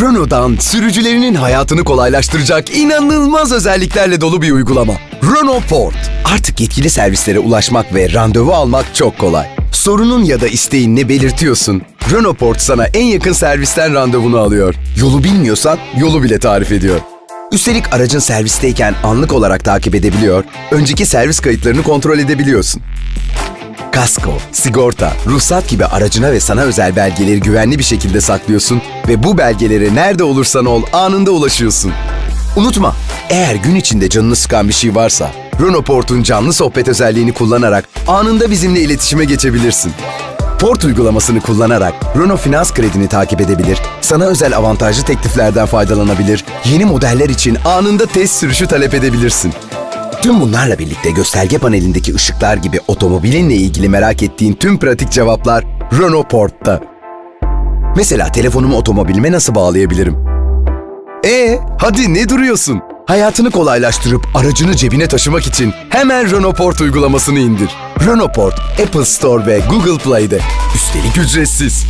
Renault'dan sürücülerinin hayatını kolaylaştıracak inanılmaz özelliklerle dolu bir uygulama. Renault Port. Artık yetkili servislere ulaşmak ve randevu almak çok kolay. Sorunun ya da isteğin ne belirtiyorsun? Renault Port sana en yakın servisten randevunu alıyor. Yolu bilmiyorsan yolu bile tarif ediyor. Üstelik aracın servisteyken anlık olarak takip edebiliyor, önceki servis kayıtlarını kontrol edebiliyorsun. Kasko, sigorta, ruhsat gibi aracına ve sana özel belgeleri güvenli bir şekilde saklıyorsun ve bu belgelere nerede olursan ol anında ulaşıyorsun. Unutma, eğer gün içinde canını sıkan bir şey varsa, Renault Port'un canlı sohbet özelliğini kullanarak anında bizimle iletişime geçebilirsin. Port uygulamasını kullanarak Renault Finans kredini takip edebilir, sana özel avantajlı tekliflerden faydalanabilir, yeni modeller için anında test sürüşü talep edebilirsin. Tüm bunlarla birlikte gösterge panelindeki ışıklar gibi otomobilinle ilgili merak ettiğin tüm pratik cevaplar Renault Port'ta. Mesela telefonumu otomobilime nasıl bağlayabilirim? E, hadi ne duruyorsun? Hayatını kolaylaştırıp aracını cebine taşımak için hemen Renault Port uygulamasını indir. Renault Port, Apple Store ve Google Play'de. Üstelik ücretsiz.